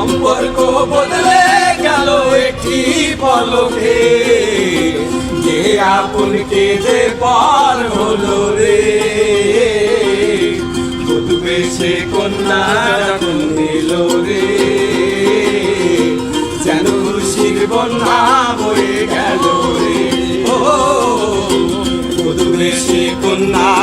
সম্পর্ক বদলে গেল একটি পলকে। যে আপনকে যে পার হলো রে? বুঝবে সে কন্যা দিল রে। যেন খুশির বন্যা বয়ে গেল রে। ও, বুঝবে সে কন্যা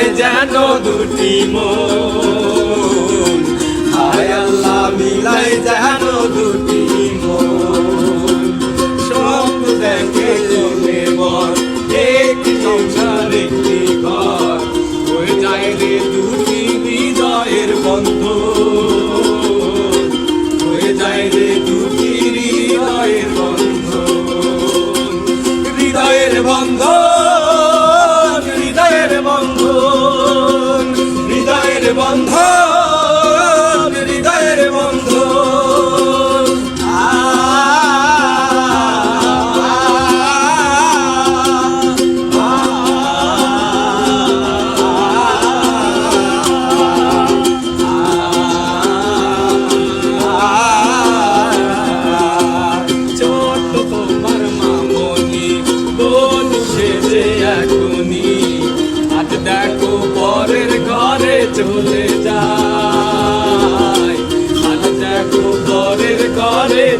মিলাই যেন দুটি মন। হায় আল্লাহ মিলাই যেন দুটি মন। সব দেখে চলে মন একটি সংসার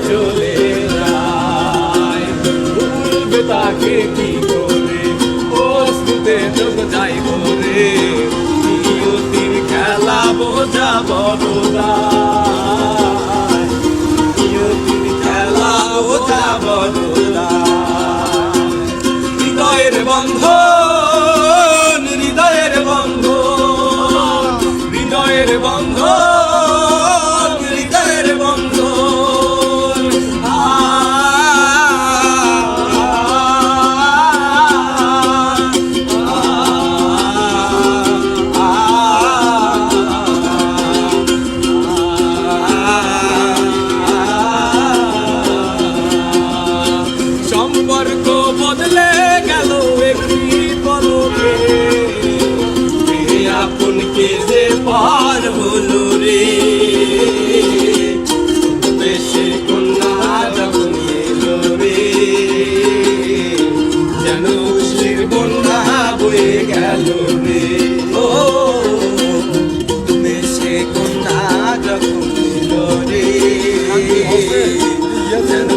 চলে তাকে কি করে? বস্তুতে যোগ যাই নিয়তির খেলা বোঝা বড় দায়। নিয়তির খেলা হৃদয়ের হৃদয়ের বন্ধন হৃদয়ের বন্ধন। 이한철